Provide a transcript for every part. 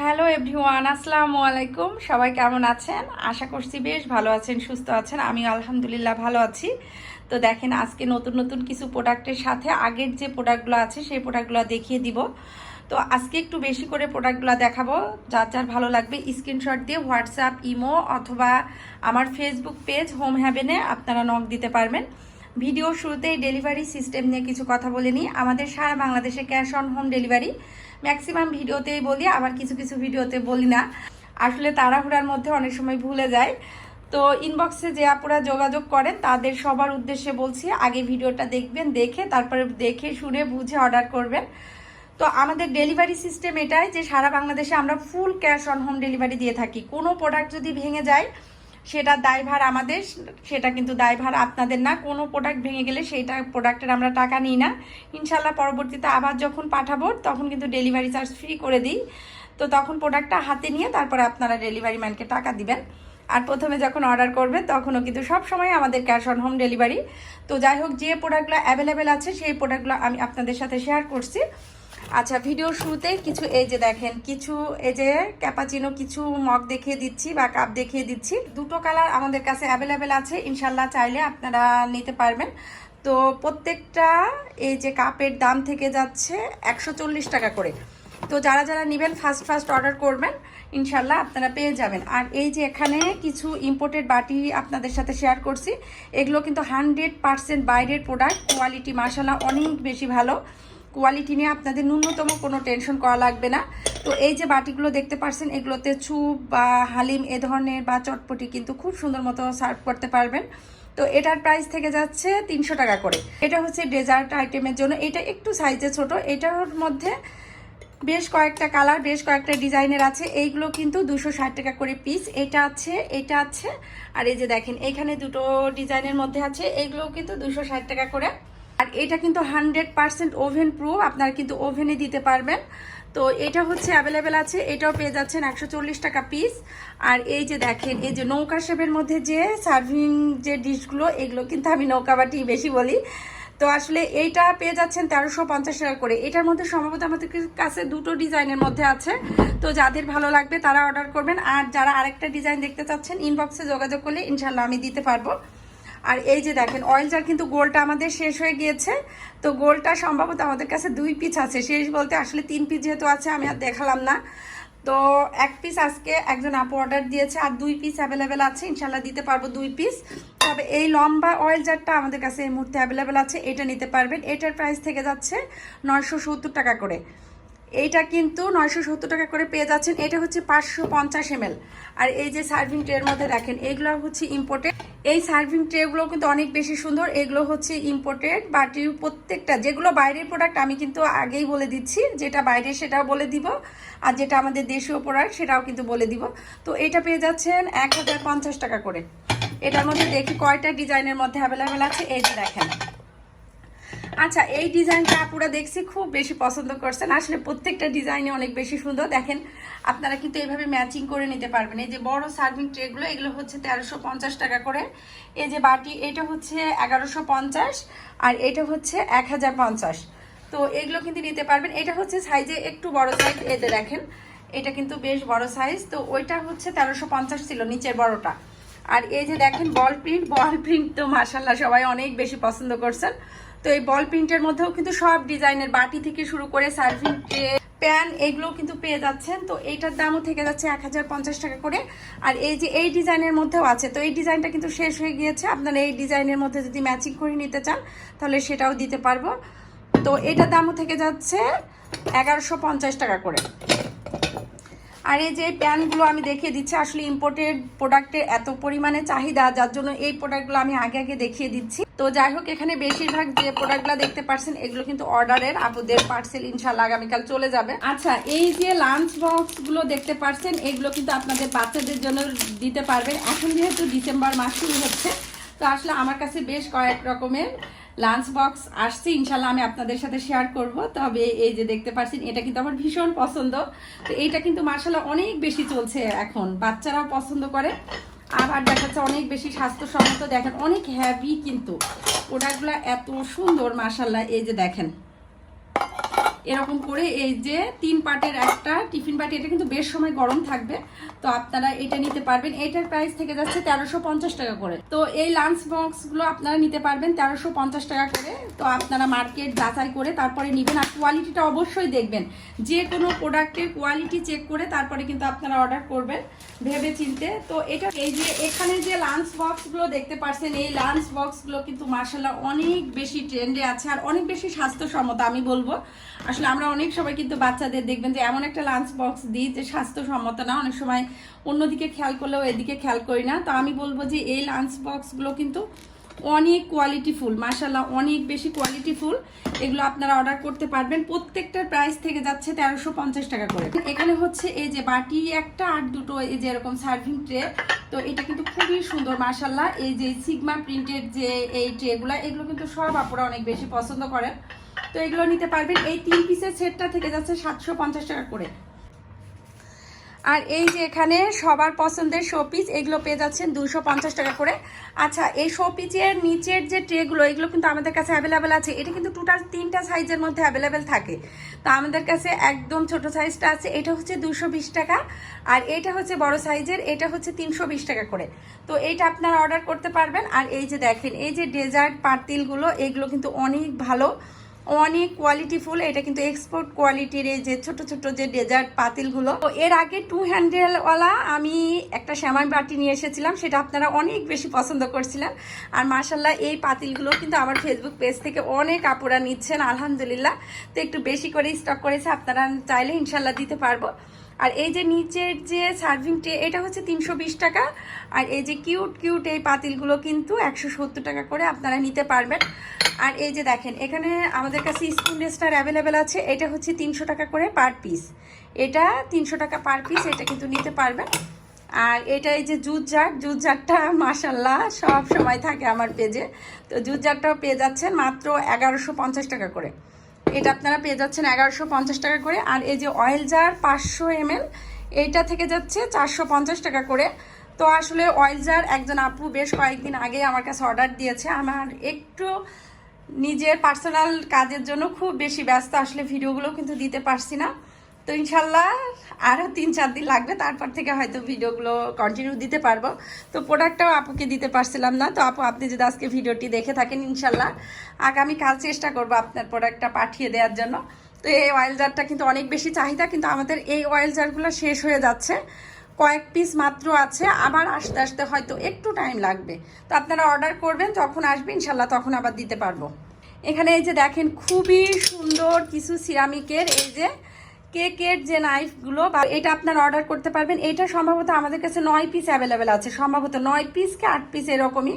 Hello everyone, আসসালামু আলাইকুম। সবাই কেমন আছেন? আশা করছি বেশ ভালো আছেন, সুস্থ আছেন। আমি আলহামদুলিল্লাহ ভালো আছি। তো দেখেন, আজকে নতুন নতুন কিছু প্রোডাক্টের সাথে আগের যে প্রোডাক্টগুলো আছে, সেই প্রোডাক্টগুলো দেখিয়ে দিব। তো আজকে একটু বেশি করে প্রোডাক্টগুলো দেখাবো। যার যার ভালো লাগবে, স্ক্রিনশট দিয়ে হোয়াটসঅ্যাপ, ইমো অথবা আমার ফেসবুক পেজ হোম হ্যাভেনে আপনারা নক দিতে পারবেন। ভিডিও শুরুতেই ডেলিভারি সিস্টেম নিয়ে কিছু কথা বলে নিই। আমাদের সারা বাংলাদেশে cash on home delivery. Maximum ভিডিওতেই বলি, আবার কিছু কিছু ভিডিওতে বলি না। আসলে তাড়াহুড়ার মধ্যে অনেক সময় ভুলে যায় তো ইনবক্সে যে আপুরা যোগাযোগ করেন, তাদের সবার উদ্দেশ্যে বলছি, আগে ভিডিওটা দেখবেন, দেখে তারপরে দেখে শুনে বুঝে অর্ডার করবেন। তো আমাদের ডেলিভারি সিস্টেম এটাই যে সারা বাংলাদেশে আমরা full cash on home delivery দিয়ে থাকি। কোনো প্রোডাক্ট যদি ভেঙে যায় সেটা দায়ভার আমাদের, সেটা কিন্তু দায়ভার আপনাদের না। কোনো প্রোডাক্ট ভেঙে গেলে সেইটা প্রোডাক্টের আমরা টাকা নিই না। ইনশাল্লাহ পরবর্তীতে আবার যখন পাঠাবো, তখন কিন্তু ডেলিভারি চার্জ ফ্রি করে দিই। তো তখন প্রোডাক্টটা হাতে নিয়ে তারপরে আপনারা ডেলিভারি ম্যানকে টাকা দিবেন। আর প্রথমে যখন অর্ডার করবে, তখনও কিন্তু সব সময় আমাদের ক্যাশ অন হোম ডেলিভারি তো যাই হোক, যে প্রোডাক্টগুলো অ্যাভেলেবেল আছে, সেই প্রোডাক্টগুলো আমি আপনাদের সাথে শেয়ার করছি। আচ্ছা ভিডিও শুরুতে কিছু এই যে দেখেন, কিছু এই যে ক্যাপাচিনো কিছু মগ দেখিয়ে দিচ্ছি বা কাপ দেখিয়ে দিচ্ছি। দুটো কালার আমাদের কাছে অ্যাভেলেবেল আছে ইনশাল্লাহ চাইলে আপনারা নিতে পারবেন। তো প্রত্যেকটা এই যে কাপের দাম থেকে যাচ্ছে একশো চল্লিশ টাকা করে। তো যারা যারা নেবেন ফার্স্ট ফার্স্ট অর্ডার করবেন ইনশাল্লাহ আপনারা পেয়ে যাবেন। আর এই যে এখানে কিছু ইম্পোর্টেড বাটি আপনাদের সাথে শেয়ার করছি, এগুলো কিন্তু হান্ড্রেড পারসেন্ট বাইরের প্রোডাক্ট কোয়ালিটি মাসাল্লাহ অনেক বেশি ভালো। কোয়ালিটি নিয়ে আপনাদের ন্যূনতম কোনো টেনশন করা লাগবে না। তো এই যে বাটিগুলো দেখতে পারছেন, এগুলোতে চুপ বা হালিম এ ধরনের বা চটপটি কিন্তু খুব সুন্দর মতো সার্ভ করতে পারবেন। তো এটার প্রাইস থেকে যাচ্ছে তিনশো টাকা করে। এটা হচ্ছে ডেজার্ট আইটেমের জন্য। এটা একটু সাইজে ছোট। এটার মধ্যে বেশ কয়েকটা কালার, বেশ কয়েকটা ডিজাইনের আছে। এইগুলো কিন্তু দুশো ষাট টাকা করে পিস এটা আছে এটা আছে। আর এই যে দেখেন, এখানে দুটো ডিজাইনের মধ্যে আছে। এইগুলো কিন্তু দুশো টাকা করে। আর এটা কিন্তু হান্ড্রেড পার্সেন্ট ওভেন প্রুফ। আপনারা কিন্তু ওভেনে দিতে পারবেন। তো এটা হচ্ছে অ্যাভেলেবেল আছে। এটাও পেয়ে যাচ্ছেন একশো চল্লিশ টাকা পিস আর এই যে দেখেন, এই যে নৌকা শেপের মধ্যে যে সার্ভিং যে ডিশগুলো এগুলো কিন্তু আমি নৌকা বাটি বেশি বলি। তো আসলে এইটা পেয়ে যাচ্ছেন তেরোশো পঞ্চাশ টাকা করে। এটার মধ্যে সম্ভবত আমাদের কাছে দুটো ডিজাইনের মধ্যে আছে। তো যাদের ভালো লাগবে তারা অর্ডার করবেন। আর যারা আরেকটা ডিজাইন দেখতে চাচ্ছেন ইনবক্সে যোগাযোগ করলে ইনশাল্লাহ আমি দিতে পারব। আর এই যে দেখেন অয়েল জার কিন্তু গোলটা আমাদের শেষ হয়ে গিয়েছে। তো গোলটা সম্ভবত আমাদের কাছে দুই পিস আছে। শেষ বলতে আসলে তিন পিস যেহেতু আছে, আমি আর দেখালাম না। তো এক পিস আজকে একজন আপু অর্ডার দিয়েছে আর দুই পিস অ্যাভেলেবেল আছে। ইনশাল্লাহ দিতে পারব দুই পিস তবে এই লম্বা অয়েল জারটা আমাদের কাছে এই মুহূর্তে অ্যাভেলেবেল আছে। এটা নিতে পারবেন। এটার প্রাইস থেকে যাচ্ছে নয়শো সত্তর টাকা করে। এইটা কিন্তু নয়শো সত্তর টাকা করে পেয়ে যাচ্ছেন। এটা হচ্ছে পাঁচশো পঞ্চাশ এম আর এই যে সার্ভিং ট্রের মধ্যে দেখেন, এগুলো হচ্ছে ইম্পোর্টেড এই সার্ভিং ট্রেগুলো কিন্তু অনেক বেশি সুন্দর। এগুলো হচ্ছে ইম্পোর্টেড বাটির প্রত্যেকটা, যেগুলো বাইরের প্রোডাক্ট আমি কিন্তু আগেই বলে দিচ্ছি। যেটা বাইরে সেটাও বলে দিব, আর যেটা আমাদের দেশীয় প্রোডাক্ট সেটাও কিন্তু বলে দিব। তো এটা পেয়ে যাচ্ছেন এক হাজার পঞ্চাশ টাকা করে। এটার মধ্যে দেখি কয়টা ডিজাইনের মধ্যে অ্যাভেলেবেল আছে। এই যে দেখেন। আচ্ছা এই ডিজাইনটা আপুরা দেখছি খুব বেশি পছন্দ করছেন আসলে প্রত্যেকটা ডিজাইনে অনেক বেশি সুন্দর। দেখেন, আপনারা কিন্তু এইভাবে ম্যাচিং করে নিতে পারবেন। এই যে বড় সার্ভিং ট্রেগুলো এগুলো হচ্ছে তেরোশো পঞ্চাশ টাকা করে। এই যে বাটি, এটা হচ্ছে এগারোশো পঞ্চাশ আর এটা হচ্ছে এক হাজার পঞ্চাশ। তো এগুলো কিন্তু নিতে পারবেন। এটা হচ্ছে সাইজে একটু বড় সাইজ এতে দেখেন, এটা কিন্তু বেশ বড় সাইজ তো ওইটা হচ্ছে তেরোশো পঞ্চাশ ছিল নিচের বড়টা। আর এই যে দেখেন বল প্রিন্ট বল প্রিন্ট তো মার্শাল্লাহ সবাই অনেক বেশি পছন্দ করছেন। তো এই বল প্রিন্টের মধ্যেও কিন্তু সব ডিজাইনের বাটি থেকে শুরু করে সার্ভিং ট্রে প্যান এগুলো কিন্তু পেয়ে যাচ্ছেন। তো এইটার দামও থেকে যাচ্ছে এক হাজার পঞ্চাশ টাকা করে। আর এই যে এই ডিজাইনের মধ্যেও আছে, তো এই ডিজাইনটা কিন্তু শেষ হয়ে গিয়েছে। আপনারা এই ডিজাইনের মধ্যে যদি ম্যাচিং করে নিতে চান, তাহলে সেটাও দিতে পারব। তো এটার দামও থেকে যাচ্ছে এগারোশো টাকা করে। আর এই যে প্যানগুলো আমি দেখিয়ে দিচ্ছি, আসলে ইম্পোর্টেড প্রোডাক্টের এত পরিমাণে চাহিদা, যার জন্য এই প্রোডাক্টগুলো আমি আগে আগে দেখিয়ে দিচ্ছি। তো যাই হোক, এখানে বেশিরভাগ যে প্রোডাক্টগুলো দেখতে পাচ্ছেন এগুলো কিন্তু অর্ডারের আপুদের পার্সেল ইনশাল্লাহ আগামীকাল চলে যাবে। আচ্ছা এই যে লাঞ্চ বক্সগুলো দেখতে পাচ্ছেন এগুলো কিন্তু আপনাদের বাচ্চাদের জন্য দিতে পারবেন। এখন যেহেতু ডিসেম্বর মাস শুরু হচ্ছে, তো আসলে আমার কাছে বেশ কয়েক রকমের লাঞ্চ বক্স আসছে, ইনশাল্লাহ আমি আপনাদের সাথে শেয়ার করব। তবে এই যে দেখতে পাচ্ছেন, এটা কিন্তু আমার ভীষণ পছন্দ। তো এইটা কিন্তু মার্শাল্লাহ অনেক বেশি চলছে এখন। বাচ্চারাও পছন্দ করে, আবার দেখাচ্ছে অনেক বেশি স্বাস্থ্যসম্মত। দেখেন, অনেক হ্যাভি কিন্তু। প্রোডাক্টগুলো এত সুন্দর মার্শাল্লাহ এই যে দেখেন এরকম করে এই যে তিন পাটের একটা টিফিন বাটি, এটা কিন্তু বেশ সময় গরম থাকবে, তো আপনারা এটা নিতে পারবেন। এটার প্রাইস থেকে যাচ্ছে তেরোশো পঞ্চাশ টাকা করে। তো এই লাঞ্চ বক্সগুলো আপনারা নিতে পারবেন তেরোশো পঞ্চাশ টাকা করে। তো আপনারা মার্কেট যাচাই করে তারপরে নেবেন। আর কোয়ালিটিটা অবশ্যই দেখবেন। যে কোনো প্রোডাক্টের কোয়ালিটি চেক করে তারপরে কিন্তু আপনারা অর্ডার করবেন ভেবে চিনতে তো এটা এই যে এখানে যে লাঞ্চ বক্সগুলো দেখতে পাচ্ছেন এই লাঞ্চ বক্সগুলো কিন্তু মার্শাল্লাহ অনেক বেশি ট্রেন্ডে আছে। আর অনেক বেশি স্বাস্থ্যসম্মত আমি বলব। আসলে আমরা অনেক সময় কিন্তু বাচ্চাদের দেখবেন যে এমন একটা লাঞ্চ বক্স দিই যে স্বাস্থ্যসম্মত না, অনেক সময় অন্যদিকে খেয়াল করলেও এদিকে খেয়াল করি না। তো আমি বলব যে এই লাঞ্চ বক্সগুলো কিন্তু অনেক কোয়ালিটিফুল মাসাল্লাহ অনেক বেশি কোয়ালিটিফুল এগুলো আপনারা অর্ডার করতে পারবেন। প্রত্যেকটার প্রাইস থেকে যাচ্ছে তেরোশো পঞ্চাশ টাকা করে। এখানে হচ্ছে এই যে বাটি একটা আর দুটো এই যে এরকম সার্ভিং ট্রে তো এটা কিন্তু খুবই সুন্দর মাসাল্লাহ এই যে সিগমা প্রিন্টের যে এই ট্রেগুলো এগুলো কিন্তু সব আপুরা অনেক বেশি পছন্দ করেন। তো এগুলো নিতে পারবেন। এই তিন পিসের সেটটা থেকে যাচ্ছে সাতশো পঞ্চাশ টাকা করে। আর এই যে এখানে সবার পছন্দের শোপিস এগুলো পেয়ে যাচ্ছেন দুশো পঞ্চাশ টাকা করে। আচ্ছা এই শোপিসের নিচের যে ট্রেগুলো এগুলো কিন্তু আমাদের কাছে অ্যাভেলেবেল আছে। এটা কিন্তু টোটাল তিনটা সাইজের মধ্যে অ্যাভেলেবেল থাকে। তো আমাদের কাছে একদম ছোট সাইজটা আছে। এটা হচ্ছে দুশো বিশ টাকা। আর এটা হচ্ছে বড় সাইজের এটা হচ্ছে তিনশো বিশ টাকা করে। তো এইটা আপনারা অর্ডার করতে পারবেন। আর এই যে দেখেন, এই যে ডেজার্ট পাতিলগুলো, এগুলো কিন্তু অনেক ভালো। অনেক কোয়ালিটি ফুল, এটা কিন্তু এক্সপোর্ট কোয়ালিটির যে ছোট ছোট যে ডেজার্ট পাতিলগুলো। তো এর আগে টু হ্যান্ডেলওয়ালা আমি একটা শ্যামাই বাটি নিয়ে এসেছিলাম, সেটা আপনারা অনেক বেশি পছন্দ করছিলেন। আর মার্শাল্লাহ এই পাতিলগুলো কিন্তু আমার ফেসবুক পেজ থেকে অনেক আপুরা নিচ্ছেন, আলহামদুলিল্লাহ। তো একটু বেশি করে স্টক করেছে, আপনারা চাইলে ইনশাল্লাহ দিতে পারব। আর এই যে নিচের যে সার্ভিং ট্রে এটা হচ্ছে তিনশো বিশ টাকা। আর এই যে কিউট কিউট এই পাতিলগুলো কিন্তু একশো সত্তর টাকা করে আপনারা নিতে পারবেন। আর এই যে দেখেন, এখানে আমাদের কাছে স্পুন রেস্টার অ্যাভেলেবেল আছে। এটা হচ্ছে তিনশো টাকা করে পার পিস এটা তিনশো টাকা পার পিস এটা কিন্তু নিতে পারবেন। আর এটা এই যে জার, জুট জারটা মাসাল্লাহ সব সময় থাকে আমার পেজে তো জুট জারটাও পেয়ে যাচ্ছেন মাত্র এগারোশো টাকা করে। এটা আপনারা পেয়ে যাচ্ছেন এগারোশো পঞ্চাশ টাকা করে। আর এই যে অয়েল জার পাঁচশো এমএল এইটা থেকে যাচ্ছে চারশো পঞ্চাশ টাকা করে। তো আসলে অয়েল জার একজন আপু বেশ কয়েকদিন আগে আমার কাছে অর্ডার দিয়েছে। আমার একটু নিজের পার্সোনাল কাজের জন্য খুব বেশি ব্যস্ত আসলে ভিডিওগুলো কিন্তু দিতে পারছি না। তো ইনশাল্লাহ আরও তিন চার দিন লাগবে, তারপর থেকে হয়তো ভিডিওগুলো কন্টিনিউ দিতে পারব। তো প্রোডাক্টটাও আপুকে দিতে পারছিলাম না, তো আপু, আপনি যদি আজকে ভিডিওটি দেখে থাকেন, ইনশাল্লাহ আগামীকাল চেষ্টা করব আপনার প্রোডাক্টটা পাঠিয়ে দেওয়ার জন্য। তো এই অয়েল জারটা কিন্তু অনেক বেশি চাহিদা, কিন্তু আমাদের এই অয়েল জারগুলো শেষ হয়ে যাচ্ছে। কয়েক পিস মাত্র আছে, আবার আসতে আসতে হয়তো একটু টাইম লাগবে। তো আপনারা অর্ডার করবেন, যখন আসবে, ইনশাল্লাহ তখন আবার দিতে পারব। এখানে এই যে দেখেন, খুবই সুন্দর কিছু সিরামিকের এই যে কেকের যে নাইফগুলো এটা আপনারা অর্ডার করতে পারবেন, এটা সম্ভবত আমাদের কাছে নয় পিস অ্যাভেলেবেল আছে। সম্ভবত নয় পিস কি আট পিস এরকমই।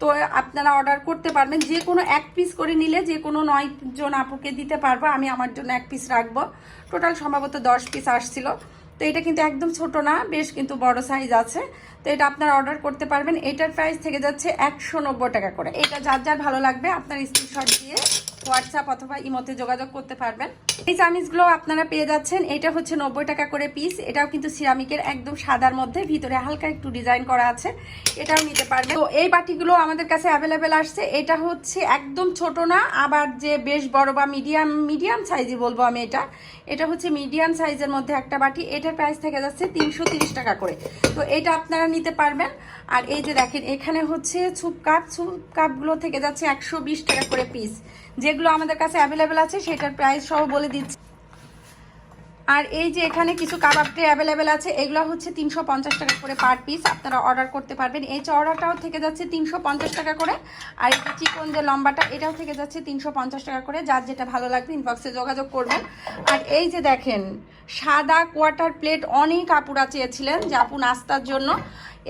তো আপনারা অর্ডার করতে পারবেন, যে কোনো এক পিস করে নিলে যে কোনো নয় জন আপুকে দিতে পারব, আমি আমার জন্য এক পিস রাখব। টোটাল সম্ভবত দশ পিস আসছিল। তো এটা কিন্তু একদম ছোট না, বেশ কিন্তু বড় সাইজ আছে। তো এটা আপনারা অর্ডার করতে পারবেন। এটার প্রাইস থেকে যাচ্ছে একশো নব্বই টাকা করে। এটা যার যার ভালো লাগবে, আপনার স্ক্রিনশট দিয়ে হোয়াটসঅ্যাপ অথবা ইমোতে যোগাযোগ করতে পারবেন। এই চামিজগুলো আপনারা পেয়ে যাচ্ছেন। এটা হচ্ছে নব্বই টাকা করে পিস এটাও কিন্তু সিরামিকের একদম সাদার মধ্যে। ভিতরে হালকা একটু ডিজাইন করা আছে। এটাও নিতে পারবেন। তো এই বাটিগুলো আমাদের কাছে অ্যাভেলেবেল আসছে। এটা হচ্ছে একদম ছোট না, আবার যে বেশ বড় বা মিডিয়াম মিডিয়াম সাইজই বলব আমি এটা। এটা হচ্ছে মিডিয়াম সাইজের মধ্যে একটা বাটি। এটার প্রাইস থেকে যাচ্ছে তিনশো টাকা করে। তো এটা আপনারা নিতে পারবেন। আর এই যে দেখেন, এখানে হচ্ছে ছুপ কাপ ছুপ কাপগুলো থেকে যাচ্ছে একশো বিশ টাকা করে পিস যেগুলো আমাদের কাছে অ্যাভেলেবেল আছে, সেটার প্রাইস সহ বলে দিচ্ছি। আর এই যে এখানে কিছু কাবাব ট্রে অ্যাভেলেবেল আছে, এগুলো হচ্ছে তিনশো পঞ্চাশ টাকা করে পার পিস আপনারা অর্ডার করতে পারবেন। এই চওড়াটাও থেকে যাচ্ছে তিনশো পঞ্চাশ টাকা করে। আর এই চিকন যে লম্বাটা, এটাও থেকে যাচ্ছে তিনশো পঞ্চাশ টাকা করে। যার যেটা ভালো লাগবে ইনবক্সে যোগাযোগ করবেন। আর এই যে দেখেন, সাদা কোয়াটার প্লেট অনেক আপুরা চেয়েছিলেন যে আপু নাস্তার জন্য।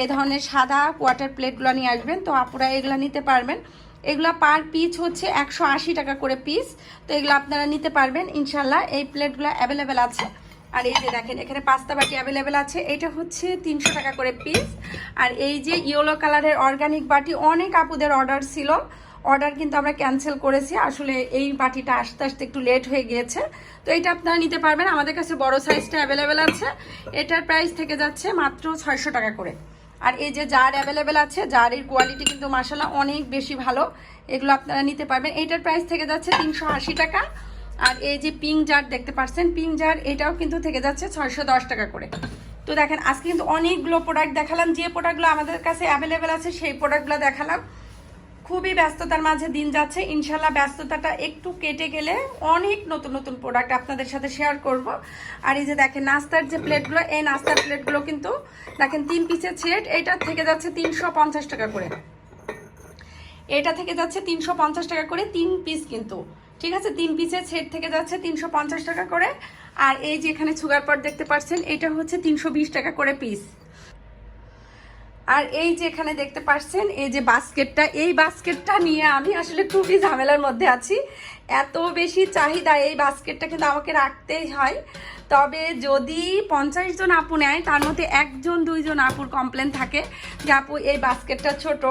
এ ধরনের সাদা কোয়াটার প্লেটগুলো নিয়ে আসবেন, তো আপুরা এগুলো নিতে পারবেন। এগুলো পার পিস হচ্ছে একশো আশি টাকা করে পিস তো এগুলো আপনারা নিতে পারবেন ইনশাল্লাহ এই প্লেটগুলো অ্যাভেলেবেল আছে। আর এই যে দেখেন, এখানে পাস্তা বাটি অ্যাভেলেবেল আছে। এটা হচ্ছে তিনশো টাকা করে পিস আর এই যে ইয়েলো কালারের অর্গানিক বাটি, অনেক আপুদের অর্ডার ছিল। অর্ডার কিন্তু আমরা ক্যান্সেল করেছি। আসলে এই বাটিটা আসতে আসতে একটু লেট হয়ে গিয়েছে। তো এটা আপনারা নিতে পারবেন। আমাদের কাছে বড় সাইজটা অ্যাভেলেবেল আছে। এটার প্রাইস থেকে যাচ্ছে মাত্র ছয়শো টাকা করে। আর এই যে জার অ্যাভেলেবেল আছে জারের কোয়ালিটি কিন্তু মাসালা অনেক বেশি ভালো, এগুলো আপনারা নিতে পারবেন। এইটার প্রাইস থেকে যাচ্ছে তিনশো আশি টাকা। আর এই যে পিঙ্ক জার দেখতে পাচ্ছেন পিঙ্ক জার এটাও কিন্তু থেকে যাচ্ছে ছয়শো দশ টাকা করে। তো দেখেন, আজকে কিন্তু অনেকগুলো প্রোডাক্ট দেখালাম। যে প্রোডাক্টগুলো আমাদের কাছে অ্যাভেলেবেল আছে, সেই প্রোডাক্টগুলো দেখালাম। খুবই ব্যস্ততার মাঝে দিন যাচ্ছে। ইনশাল্লাহ ব্যস্ততাটা একটু কেটে গেলে অনেক নতুন নতুন প্রোডাক্ট আপনাদের সাথে শেয়ার করব। আর এই যে দেখেন, নাস্তার যে প্লেটগুলো, এই নাস্তার প্লেটগুলো কিন্তু দেখেন, তিন পিসের সেট এটা থেকে যাচ্ছে তিনশো পঞ্চাশ টাকা করে। এটা থেকে যাচ্ছে তিনশো পঞ্চাশ টাকা করে তিন পিস কিন্তু। ঠিক আছে? তিন পিসের সেট থেকে যাচ্ছে তিনশো পঞ্চাশ টাকা করে। আর এই যে এখানে সুগার পট দেখতে পাচ্ছেন, এটা হচ্ছে তিনশো বিশ টাকা করে পিস আর এই যে এখানে দেখতে পাচ্ছেন, এই যে বাস্কেটটা, এই বাস্কেটটা নিয়ে আমি আসলে খুবই ঝামেলার মধ্যে আছি। এত বেশি চাহিদা এই বাস্কেটটা কিন্তু আমাকে রাখতেই হয়। তবে যদি পঞ্চাশ জন আপু নেয়, তার মধ্যে একজন, দুইজন আপুর কমপ্লেন থাকে যে, আপু, এই বাস্কেটটা ছোট।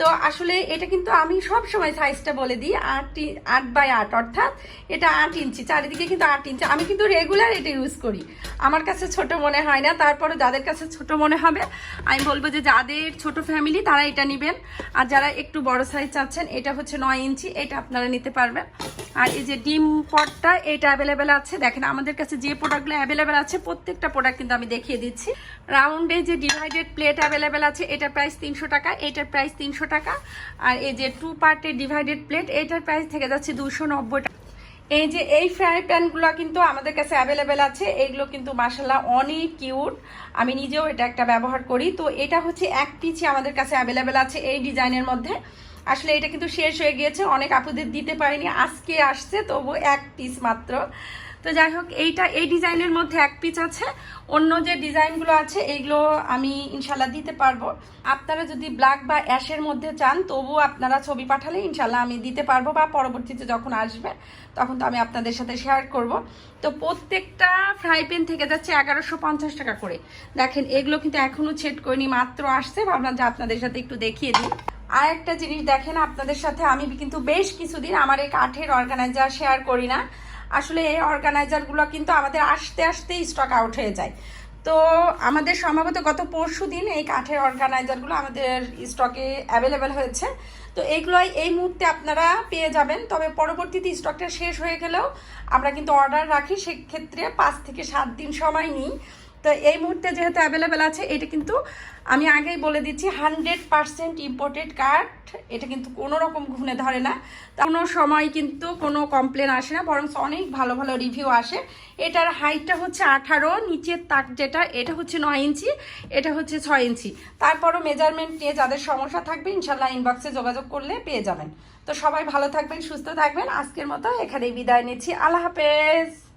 তো আসলে এটা কিন্তু আমি সব সময় সাইজটা বলে দিই আট আট বাই আট, অর্থাৎ এটা আট ইঞ্চি। চারিদিকে কিন্তু আট ইঞ্চি। আমি কিন্তু রেগুলার এটা ইউজ করি। আমার কাছে ছোট মনে হয় না তারপরে যাদের কাছে ছোট মনে হবে, আমি বলব যে যাদের ছোট ফ্যামিলি তারা এটা নেবেন। আর যারা একটু বড় সাইজ চাচ্ছেন, এটা হচ্ছে নয় ইঞ্চি, এটা আপনারা নিতে পারবেন। আর এই যে ডিম পটটা, এটা অ্যাভেলেবেল আছে। দেখেন, আমাদের কাছে যে প্রোডাক্টগুলো অ্যাভেলেবেল আছে, প্রত্যেকটা প্রোডাক্ট কিন্তু আমি দেখিয়ে দিচ্ছি। রাউন্ডে যে ডিভাইডেড প্লেট অ্যাভেলেবেল আছে এটার প্রাইস তিনশো টাকা, এটার প্রাইস তিনশো টাকা। আর এই যে টু পার্টের ডিভাইডেড প্লেট এটার প্রাইস থেকে যাচ্ছে দুশো নব্বই টাকা। এই যে এই ফ্রাই প্যানগুলো কিন্তু আমাদের কাছে অ্যাভেলেবেল আছে, এইগুলো কিন্তু মাসাল্লাহ অনেক কিউট আমি নিজেও এটা একটা ব্যবহার করি। তো এটা হচ্ছে এক পিচই আমাদের কাছে অ্যাভেলেবেল আছে এই ডিজাইনের মধ্যে। আসলে এটা কিন্তু শেষ হয়ে গিয়েছে, অনেক আপুদের দিতে পারিনি, আজকে আসছে, তবু এক পিস মাত্র। তো যাই হোক, এইটা, এই ডিজাইনের মধ্যে এক পিস আছে। অন্য যে ডিজাইনগুলো আছে, এইগুলো আমি ইনশাল্লাহ দিতে পারব। আপনারা যদি ব্ল্যাক বা অ্যাশের মধ্যে চান তবু আপনারা ছবি পাঠালে ইনশাল্লাহ আমি দিতে পারব বা পরবর্তীতে যখন আসবে, তখন তো আমি আপনাদের সাথে শেয়ার করব। তো প্রত্যেকটা ফ্রাই প্যান থেকে যাচ্ছে এগারোশো পঞ্চাশ টাকা করে। দেখেন, এগুলো কিন্তু এখনও ছেট করিনি, মাত্র আসছে। ভাবলাম যে আপনাদের সাথে একটু দেখিয়ে দিই। আর একটা জিনিস দেখেন, আপনাদের সাথে আমি কিন্তু বেশ কিছুদিন আমার এই কাঠের অর্গানাইজার শেয়ার করি না। আসলে এই অর্গানাইজারগুলো কিন্তু আমাদের আসতে আসতে স্টক আউট হয়ে যায়। তো আমাদের সম্ভবত গত পরশু দিন এই কাঠের অর্গানাইজারগুলো আমাদের স্টকে অ্যাভেলেবেল হয়েছে। তো এইগুলোই এই মুহূর্তে আপনারা পেয়ে যাবেন। তবে পরবর্তীতে স্টকটা শেষ হয়ে গেলেও আমরা কিন্তু অর্ডার রাখি। সেক্ষেত্রে পাঁচ থেকে সাত দিন সময় নিই। তো এই মুহূর্তে যেহেতু অ্যাভেলেবেল আছে, এটা কিন্তু আমি আগেই বলে দিচ্ছি হান্ড্রেড পারসেন্ট ইম্পোর্টেড কাঠ এটা কিন্তু কোনো রকম ঘুনে ধরে না। কোনো সময় কিন্তু কোনো কমপ্লেন আসে না বরং অনেক ভালো ভালো রিভিউ আসে। এটার হাইটটা হচ্ছে আঠারো, নিচের তাক যেটা, এটা হচ্ছে নয় ইঞ্চি, এটা হচ্ছে ছয় ইঞ্চি। তারপরও মেজারমেন্ট নিয়ে যাদের সমস্যা থাকবে ইনশাল্লাহ ইনবক্সে যোগাযোগ করলে পেয়ে যাবেন। তো সবাই ভালো থাকবেন, সুস্থ থাকবেন। আজকের মতো এখানেই বিদায় নিচ্ছি। আল্লাহ হাফেজ!